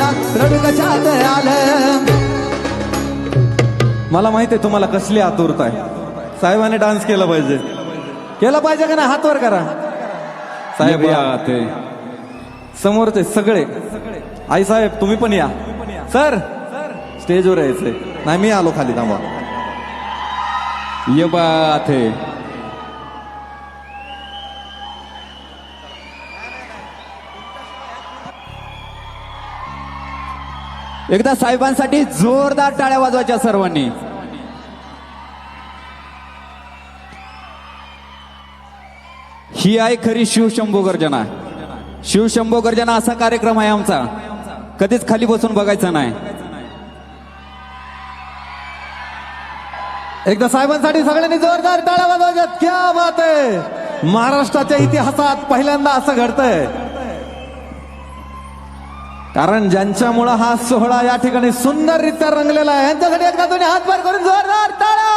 आलं. मला माहिती आहे तुम्हाला कसली आतुरता आहे. साहेबांनी डान्स केला पाहिजे. केला पाहिजे का नाही? हातवर करा. साहेब ये. है. समोरचे सगळे. आई साहेब तुम्ही पण या. सर. स्टेजवर यायचंय. नाही मी आलो खाली थांबा. ये बात है. एकदा साहेबांसाठी जोरदार टाळ्या वाजवायच्या सर्वांनी. ही आहे खरी शिवशंभो गर्जना. शिवशंभो गर्जना असा कार्यक्रम आहे आमचा. कधीच खाली बसून बघायचा नाही. एकदा साहेबांसाठी सगळ्यांनी जोरदार टाळ्या वाजवायच्यात. क्या बात आहे. महाराष्ट्राच्या इतिहासात पहिल्यांदा असं घडतंय. कारण ज्यांच्यामुळं हा सोहळा या ठिकाणी सुंदररित्या रंगलेला आहे यांच्यासाठी एकदा तुम्ही हात पार करून जोरदार टाळा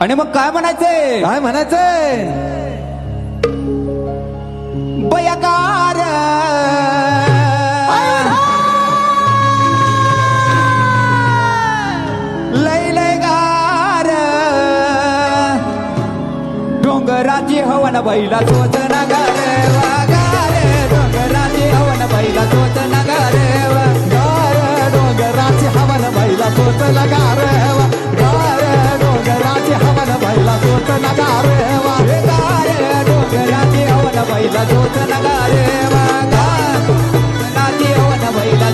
आणि मग काय म्हणायचंय काय म्हणायचंय बयकार! लय लय गार! डोंगराची हवन बैला तोच नगार वागार डोंगराची हवन बैला तोत नगारेव गार डोंगराचे हवन बैला तोत नगारेव गार डोंगराचे हवन बैला तोत नगारेवा हे गार डोंगराचे हवन बैला तोत नगारेवा गार नाती हवन बैला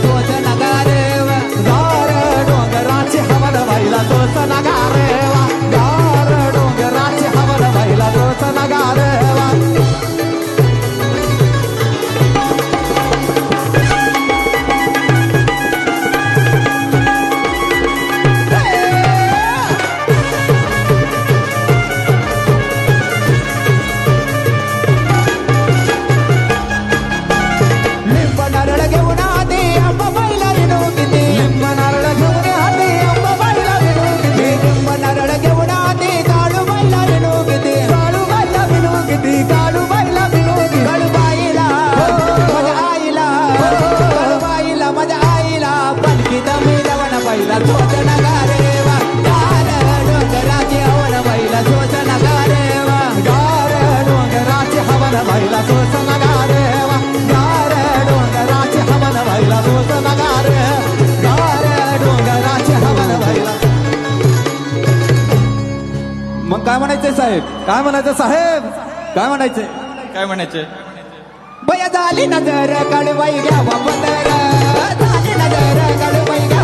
मग काय म्हणायचंय साहेब? काय म्हणायचं साहेब? काय म्हणायचंय? काय म्हणायचे बया झाली नजर कडबाई घ्यावा पदर झाली नजर कडबाई घ्यावा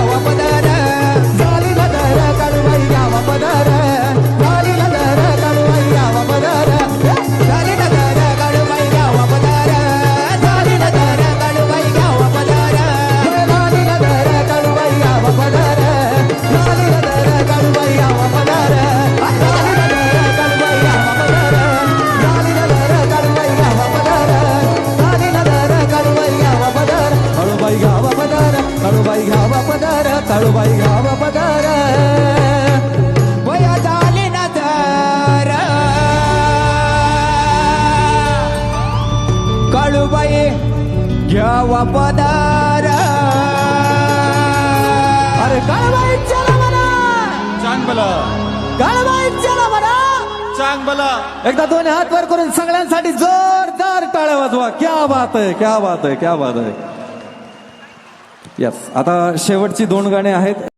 कडबाई घ्यावा पदर. अरे कडबाई चला म्हणा. चांग बला. कडबाई चला म्हणा. चांग बला. एकदा दोन्ही हात वर करून सगळ्यांसाठी जोरदार टाळ्या वाजवा. क्या बात आहे क्या बात आहे क्या बात आहे. यस आता शेवटची दोन गाणी आहेत.